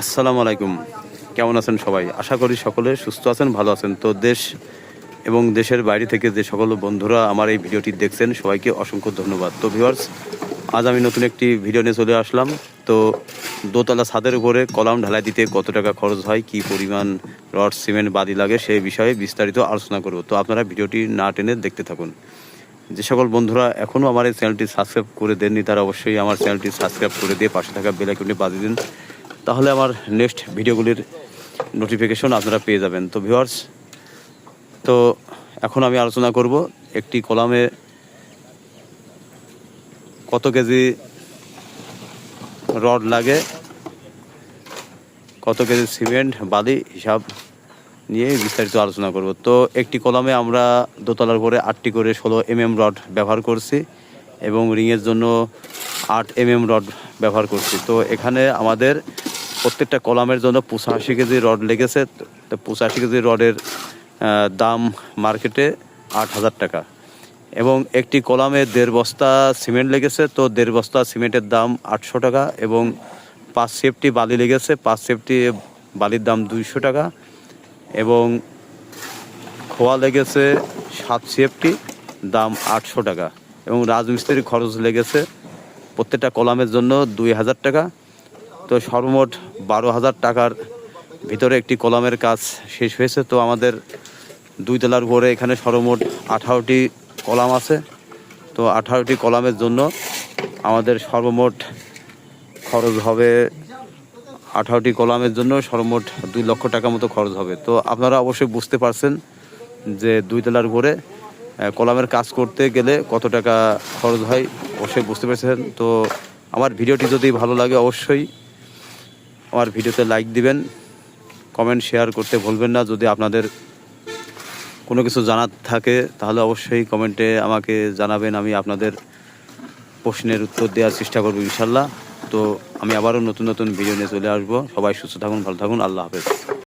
আসসালামু আলাইকুম। কেমন আছেন সবাই? আশা করি সকলে সুস্থ আছেন, ভালো আছেন। তো দেশ এবং দেশের বাইরে থেকে যে সকল বন্ধুরা আমার এই ভিডিওটি দেখছেন, সবাইকে অসংখ্য ধন্যবাদ। তো ভিউয়ার্স, আজ আমি নতুন একটি ভিডিও নিয়ে চলে আসলাম। তো দোতলা ছাদের উপরে কলাম ঢালাই দিতে কত টাকা খরচ হয়, কি পরিমাণ রড, সিমেন্ট বাদি লাগে সেই বিষয়ে বিস্তারিত আলোচনা করব। তো আপনারা ভিডিওটি না টেনে দেখতে থাকুন। যে সকল বন্ধুরা এখনও আমার এই চ্যানেলটি সাবস্ক্রাইব করে দেননি, তারা অবশ্যই আমার চ্যানেলটি সাবস্ক্রাইব করে দিয়ে পাশে থাকা বেল আইকনটি বাজিয়ে দিন। তাহলে আমার নেক্সট ভিডিওগুলির নোটিফিকেশন আপনারা পেয়ে যাবেন। তো ভিউয়ার্স তো এখন আমি আলোচনা করব একটি কলামে কত কেজি রড লাগে, কত কেজি সিমেন্ট, বালি, হিসাব নিয়ে বিস্তারিত আলোচনা করব। তো একটি কলামে আমরা দোতলার করে আটটি করে ষোলো এম এম রড ব্যবহার করছি এবং রিংয়ের জন্য আট এম এম রড ব্যবহার করছি। তো এখানে আমাদের প্রত্যেকটা কলামের জন্য পঁচাশি কেজি রড লেগেছে। তো পঁচাশি কেজি রডের দাম মার্কেটে আট হাজার টাকা। এবং একটি কলামে দেড় বস্তা সিমেন্ট লেগেছে, তো দেড় বস্তা সিমেন্টের দাম আটশো টাকা এবং পাঁচ সেফটি বালি লেগেছে, পাঁচ সেফটি বালির দাম দুইশো টাকা। এবং খোয়া লেগেছে সাত সেফটি, দাম আটশো টাকা। এবং রাজমিস্ত্রির খরচ লেগেছে প্রত্যেকটা কলামের জন্য দুই হাজার টাকা। তো সর্বমোট বারো হাজার টাকার ভিতরে একটি কলামের কাজ শেষ হয়েছে। তো আমাদের দুই তলার ঘরে এখানে সর্বমোট আঠারোটি কলাম আছে। তো আঠারোটি কলামের জন্য আমাদের সর্বমোট খরচ হবে আঠারোটি কলামের জন্য সর্বমোট দুই লক্ষ টাকা মতো খরচ হবে। তো আপনারা অবশ্যই বুঝতে পারছেন যে দুই তলার ঘরে কলামের কাজ করতে গেলে কত টাকা খরচ হয়, অবশ্যই বুঝতে পেরেছেন। তো আমার ভিডিওটি যদি ভালো লাগে অবশ্যই আমার ভিডিওতে লাইক দিবেন কমেন্ট শেয়ার করতে ভুলবেন না। যদি আপনাদের কোনো কিছু জানার থাকে, তাহলে অবশ্যই কমেন্টে আমাকে জানাবেন। আমি আপনাদের প্রশ্নের উত্তর দেওয়ার চেষ্টা করব ইনশাল্লাহ। তো আমি আবারও নতুন নতুন ভিডিও নিয়ে চলে আসব। সবাই সুস্থ থাকুন, ভালো থাকুন। আল্লাহ হাফেজ।